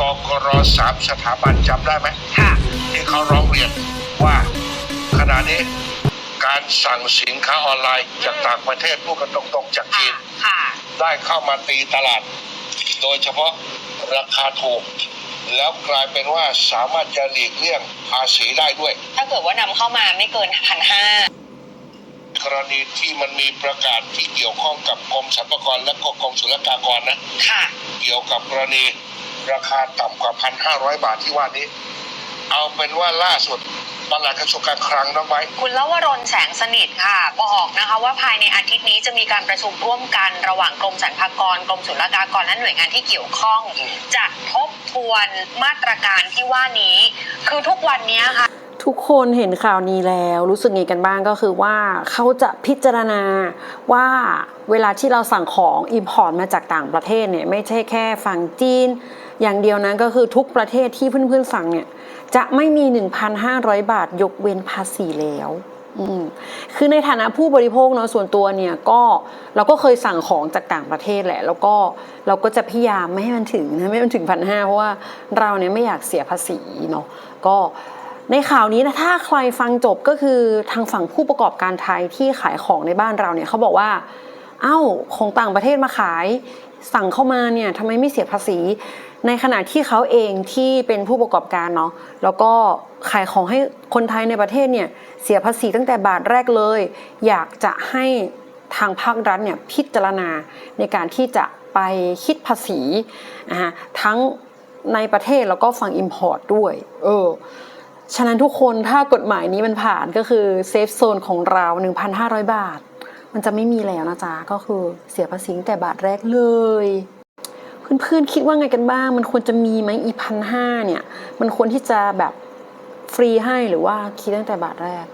กกรสามสถาบันจำได้ไหมค่ะที่เขาร้องเรียนว่าขณะนี้การสั่งสินค้าออนไลน์จากต่างประเทศพูดกันตรงๆจากค่ะจีนค่ะได้เข้ามาตีตลาด โดยเฉพาะราคาถูก แล้วกลายเป็นว่าสามารถจะหลีกเลี่ยงภาษีได้ด้วย ถ้าเกิดว่านำเข้ามาไม่เกินพันห้ากรณีที่มันมีประกาศที่เกี่ยวข้องกับกรมสรรพากรและก็กรมศุลกากรนะ ค่ะ เกี่ยวกับกรณี ราคาต่ำกว่าพันห้าร้อยบาทที่ว่านี้ เอาเป็นว่าล่าสุดปลัดกระทรวงการคลังน้องไว้คุณลวรนแสงสนิทค่ะบอกนะคะว่าภายในอาทิตย์นี้จะมีการประชุมร่วมกันระหว่างกรมสรรพากรกรมศุลกากรและหน่วยงานที่เกี่ยวข้องอืมจะทบทวนมาตรการที่ว่านี้ คือทุกวันนี้ค่ะทุกคนเห็นข่าวนี้แล้วรู้สึกไงกันบ้างก็คือว่าเขาจะพิจารณาว่าเวลาที่เราสั่งของ Import มาจากต่างประเทศเนี่ยไม่ใช่แค่ฝั่งจีน อย่างเดียวนะก็คือทุกประเทศที่เพื่อนๆสั่งเนี่ยจะไม่มี 1,500 บาทยกเว้นภาษีแล้วอืคือในฐานะผู้บริโภคเนาะส่วนตัวเนี่ยก็เราก็เคยสั่งของจากต่างประเทศแหละ แล้วก็เราก็จะพยายามไม่ให้มันถึงนะไม่ให้มันถึงพันห้าเพราะว่าเราเนี่ยไม่อยากเสียภาษีเนาะก็ในข่าวนี้นะถ้าใครฟังจบก็คือทางฝั่งผู้ประกอบการไทยที่ขายของในบ้านเราเนี่ยเขาบอกว่า เอ้าของต่างประเทศมาขาย สั่งเข้ามาเนี่ยทำไมไม่เสียภาษี ในขณะที่เขาเองที่เป็นผู้ประกอบการเนาะแล้วก็ขายของให้คนไทยในประเทศเนี่ยเสียภาษีตั้งแต่บาทแรกเลย อยากจะให้ทางภาครัฐเนี่ยพิจารณาในการที่จะไปคิดภาษีนะฮะทั้งในประเทศแล้วก็ฝั่ง Import ด้วย เออ ฉะนั้นทุกคนถ้ากฎหมายนี้มันผ่านก็คือเซฟโซนของเรา 1,500 บาท มันจะไม่มีแล้วนะจ๊ะก็คือเสียภาษีแต่บาทแรกเลยเพื่อนๆคิดว่าไงกันบ้าง มันควรจะมีไหมอีพันห้าเนี่ย มันควรที่จะแบบฟรีให้หรือว่าคิดตั้งแต่บาทแรก